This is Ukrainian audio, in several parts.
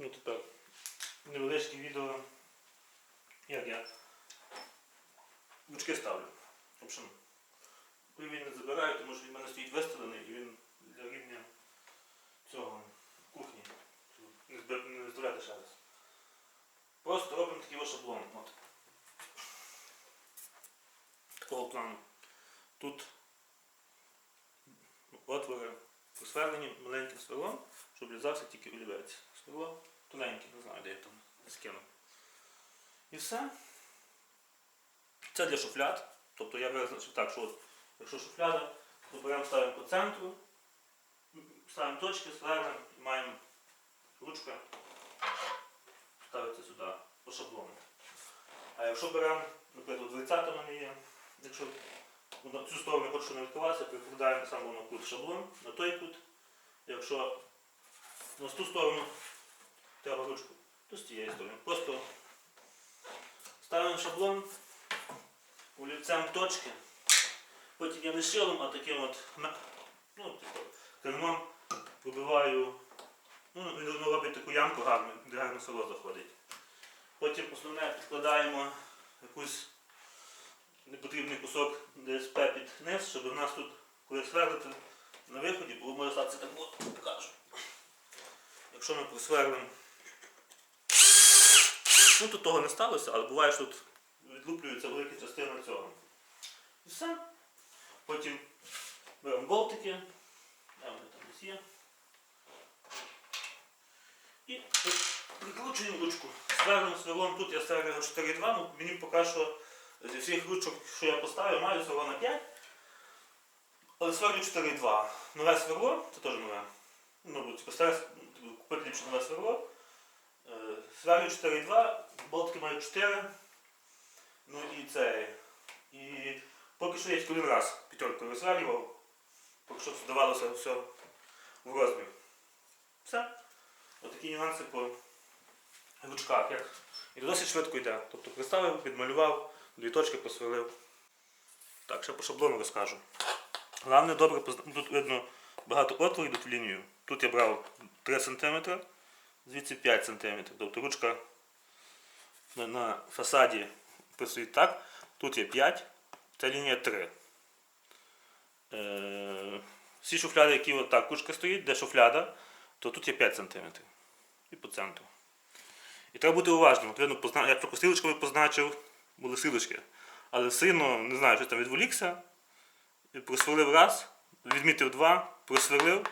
Ну тепер невеличке відео, як я лючки ставлю. В общем, він не забираю, тому що він в мене стоїть виставлений і він для рівня цього кухні. Не виставляти ще раз. Просто робимо такий шаблон. От. Такого плану. Тут просверлені маленьким сверлом, щоб лізався тільки олівець. Сверло тоненьке, не знаю, де я там скину. І все. Це для шуфляд. Тобто я визначив так, що от, якщо шуфляда, то беремо ставимо по центру, ставимо точки, сверлимо і маємо ручка, ставиться сюди по шаблону. А якщо беремо, наприклад, 20 мене є, якщо на цю сторону я хочу не відкриватися, прикладаємо саме на кут шаблон, на той кут. Якщо на ту сторону треба ручку, то з тієї сторони. Просто ставимо шаблон олівцем точки, потім я не шилом, а таким от ну, типу, клеймом вибиваю, ну, він робить таку ямку гарну, де гарно село заходить. Потім основне підкладаємо якусь непотрібний кусок ДСП під низ, щоб у нас тут, коли сверлити на виході, було може статися так от, покажу. Якщо ми просверлимо, ну тут того не сталося, але буває, що тут відлуплюється велика частина цього. І все. Потім беремо болтики, де вони там десь є. І прикручуємо ручку. Сверлим сверлом, тут я сверлю 4,2, ну мені поки що зі всіх ручок, що я поставив, маю сверло на 5. Але сверлю 4,2. Нове сверло, це теж нове. Ну, типу, старе, типу, купити ліпше нове сверло. Е, Сверлю 4,2, болтики мають 4. Ну і це. І поки що я тільки один раз п'ятеркою висверлював. Поки що здавалося все в розмір. Все. Отакі нюанси по ручках. Як... І досить швидко йде. Тобто приставив, підмалював, дві точки посверлив. Так, ще по шаблону розкажу. Головне добре Тут видно багато отворів йдуть в лінію. Тут я брав 3 см, звідси 5 см. Тобто ручка на, фасаді працює так. Тут є 5, ця лінія 3. Е, всі шуфляди, які отак кучка стоїть, де шуфляда, то тут є 5 см. І по центру. І треба бути уважним. От видно, я стрілочками позначив, були стрілочки. Але сильно, не знаю, щось там відволікся, просверлив раз, відмітив два, просверлив,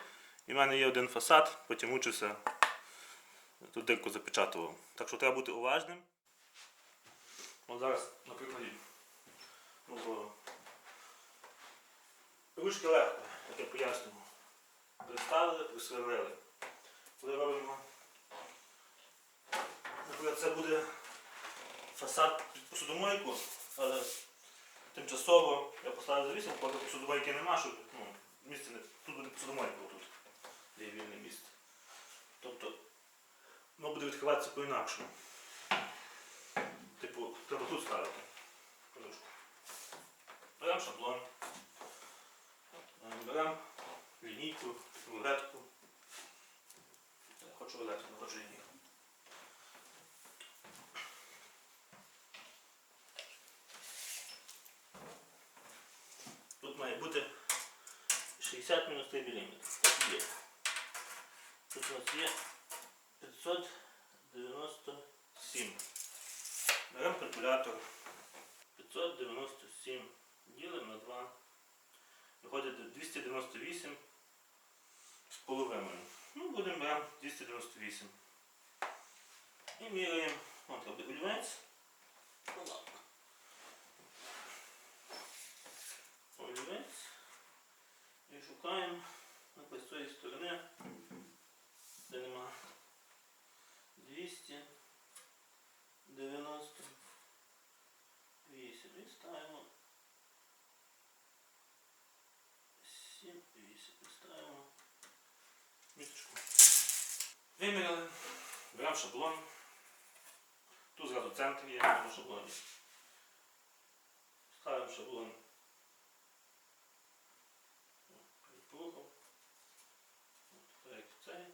і в мене є один фасад, потім мучився, тут дирку запечатував. Так що треба бути уважним. От зараз, на прикладі. Ну. Ручки легко, як я пояснював. Приставили, присверлили. Коли робимо, наприклад, це буде фасад під посудомойку, але тимчасово я поставив завісом, поки посудомойки нема, щоб ну, місце не. Тут буде посудомойка тут, де є вільне місце. Тобто воно буде відкриватися по-інакшому. Типу, треба тут ставити. Подушку. Беремо шаблон. Беремо лінійку, рулетку. Хочу рулетку, не хочу лінійку. Тут має бути 60 мінус 3 мм. Так є. Тут у нас є 597. Беремо калькулятор. 597 ділимо на 2. Виходить 298 з половиною. Ну, будемо беремо 298. І міряємо. От робить олівець. Ну, ладно. Олівець. І шукаємо наприклад, з цієї сторони, де нема 298. І ставимо 7, 8. І ставимо міточку. Виміряли. Беремо шаблон. Тут зразу центр є на шаблоні. Ставимо шаблон. Порухав. Так як цей.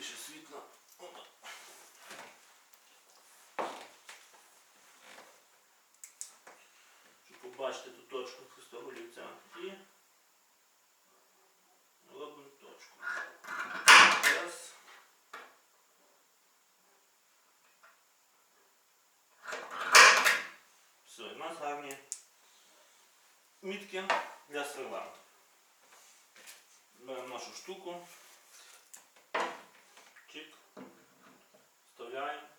Більше світла. Опа. Щоб побачити ту точку хрестового олівця. І робимо точку. Все, в нас гарні мітки для сверла. Беремо нашу штуку. Bye.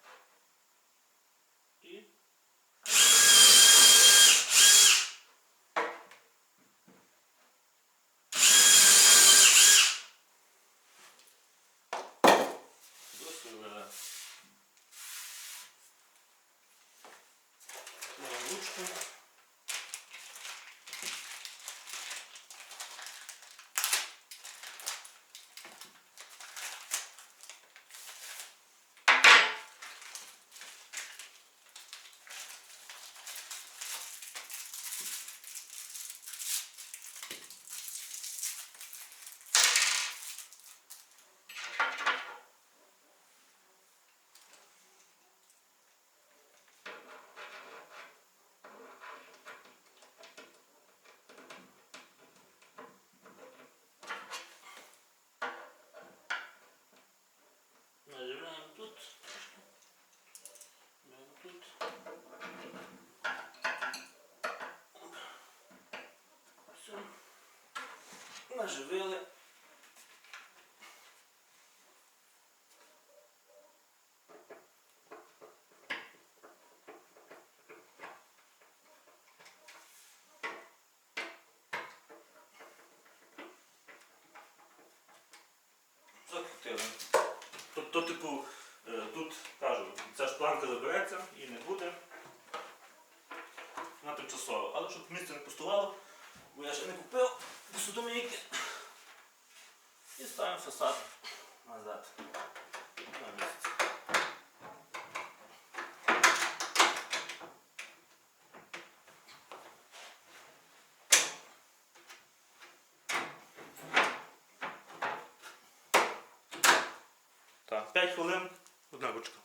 Наживили. Закрутили. Тобто, типу, е, тут кажу, ця ж планка забереться і не буде. Вона тимчасово. Але щоб місце не пустувало, бо я ще не купив посудомийки. І ставимо фасад назад. На місце. Так, 5 хвилин, одна ручка.